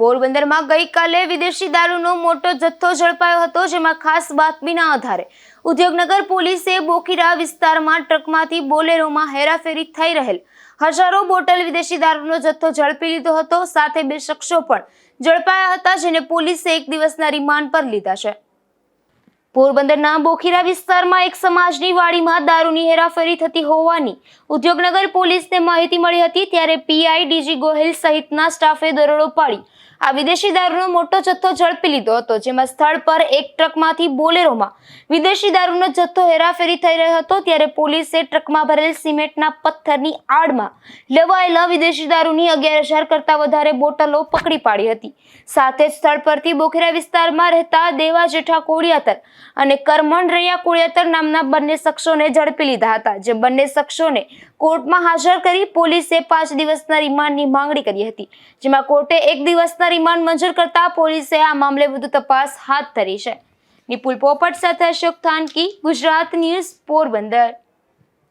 પોરબંદરમાં ગઈકાલે વિદેશી દારૂનો મોટો જથ્થો ઝડપાયો હતો, જેમાં ખાસ બાતમીના આધારે ઉદ્યોગનગર પોલીસે બોકીરા વિસ્તારમાં ટ્રકમાંથી બોલેરોમાં હેરાફેરી થઈ રહેલ હજારો બોટલ વિદેશી દારૂનો જથ્થો ઝડપી લીધો હતો, સાથે બે શખ્સો પણ ઝડપાયા હતા, જેને પોલીસે એક દિવસના રિમાન્ડ પર લીધા છે. પોરબંદરના બોખીરા વિસ્તારમાં એક સમાજની વાડીમાં દારૂની હેરાફેરી થતી હોવાની ઉદ્યોગનગર પોલીસને માહિતી મળી હતી, ત્યારે પીઆઈ ડીજી ગોહિલ સહિતના સ્ટાફે દરોડો પાડી આ વિદેશી દારૂનો મોટો જથ્થો ઝડપી લીધો હતો, જેમાં સ્થળ પર એક ટ્રકમાંથી બોલેરોમાં વિદેશી દારૂનો જથ્થો હેરાફેરી થઈ રહ્યો હતો, ત્યારે પોલીસે ટ્રકમાં ભરેલ સિમેન્ટના પથ્થરની આડમાં લેવાયેલા વિદેશી દારૂની અગિયાર હજાર કરતાં વધારે બોટલો પકડી પાડી હતી. સાથે જ સ્થળ પરથી બોખેરા વિસ્તારમાં રહેતા દેવા જેઠા કોળિયાતર અને કરમણ રૈયા કોળિયાતર નામના બંને શખ્સોને ઝડપી લીધા હતા, જે બંને શખ્સોને કોર્ટમાં હાજર કરી પોલીસે પાંચ દિવસના રિમાન્ડની માંગણી કરી હતી, જેમાં કોર્ટે એક દિવસના રિમાન્ડ મંજૂર કરતા પોલીસે આ મામલે વધુ તપાસ હાથ ધરી છે. નિપુલ પોપટ સાથે અશોક થાનકી, ગુજરાત ન્યૂઝ પોરબંદર.